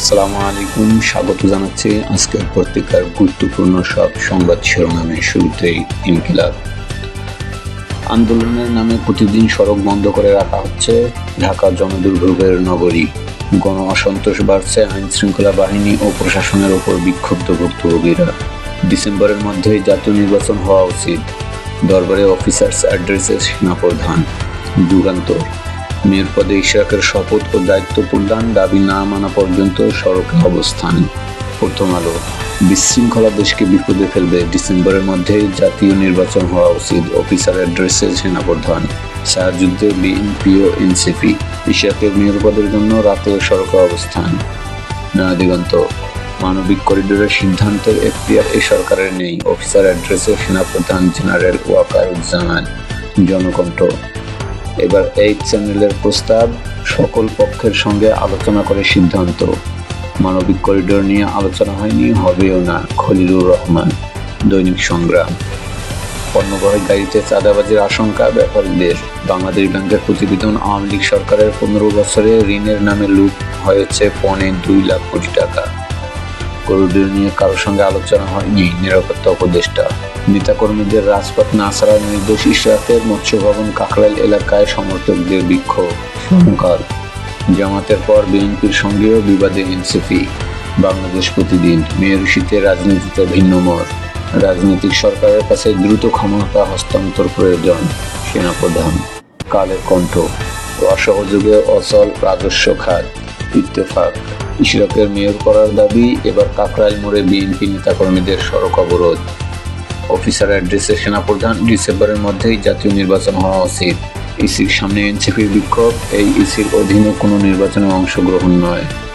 আসসালামু আলাইকুম, স্বাগত জানাচ্ছি আজকের পত্রিকার গুরুত্বপূর্ণ সব সংবাদ শিরোনামে শুরুতেই ইনকিলাব। আন্দোলনের নামে প্রতিদিন সড়ক বন্ধ করে রাখা হচ্ছে ঢাকা জনদুর্ভোগের নগরী। গণ অসন্তোষ বাড়ছে আইন শৃঙ্খলা বাহিনী ও প্রশাসনের ওপর বিক্ষুব্ধ ভুক্তভোগীরা। ডিসেম্বরের মধ্যেই জাতীয় নির্বাচন হওয়া উচিত। দরবারে অফিসার্স অ্যাড্রেসে সেনাপ্রধান যুগান্তর। মেয়র পদে ইশরাকের শপথ ও দায়িত্ব প্রদান, দাবি না মানা পর্যন্ত সড়কে অবস্থান। প্রথম আলো। বিশৃঙ্খলা দেশকে বিপদে ফেলবে ডিসেম্বরের মধ্যে জাতীয় নির্বাচন হওয়া উচিত, অফিসার অ্যাড্রেসে সেনাপ্রধান। ছায়াযুদ্ধে বিএনপি ও এনসিপি ইশরাকের মেয়র পদের জন্য রাতে সড়কে অবস্থান। নয়া দিগন্ত। মানবিক করিডোরের সিদ্ধান্তের এখতিয়ার এই সরকারের নেই, অফিসার অ্যাড্রেসে সেনাপ্রধান জেনারেল ওয়াকারুজ্জামান জনকণ্ঠ। এবার এই চ্যানেলের প্রস্তাব সকল পক্ষের সঙ্গে আলোচনা করে সিদ্ধান্ত। মানবিক করিডোর নিয়ে আলোচনা হয়নি, হবেও না, খলিলুর রহমান। দৈনিক সংগ্রাম। পণ্যবাহী গাড়িতে চাঁদাবাজির আশঙ্কা ব্যাপারীদের বাংলাদেশ ব্যাংকের প্রতিবেদন আওয়ামী লীগ সরকারের পনেরো বছরে ঋণের নামে লুট হয়েছে পৌনে দুই লাখ কোটি টাকা। করিডোর নিয়ে কারোর সঙ্গে আলোচনা হয়নি নিরাপত্তা উপদেষ্টা। নেতাকর্মীদের রাজপথ না ছাড়ার নির্দেশ ইশরাকের মৎস্য ভবন কাকরাইল এলাকায় সমর্থকদের বিক্ষোভ। জামাতের পর বিএনপির সঙ্গেও বিবাদে এনসিপি। বাংলাদেশ প্রতিদিন মেয়র শীতে রাজনীতিতে ভিন্ন মত রাজনৈতিক সরকারের কাছে দ্রুত ক্ষমতা হস্তান্তর প্রয়োজন, সেনাপ্রধান। কালের কণ্ঠ। অসহযোগে অচল রাজস্ব খাত। ইত্তেফাক ইশরাকের মেয়র করার দাবি, এবার কাকরাইল মোড়ে বিএনপি নেতাকর্মীদের সড়ক অবরোধ। অফিসার অ্যাড্রেসে সেনাপ্রধান, ডিসেম্বরের মধ্যেই জাতীয় নির্বাচন হওয়া উচিত। ইসির সামনে এনসিপির বিক্ষোভ, এই ইসির অধীনে কোনো নির্বাচনে অংশগ্রহণ নয়।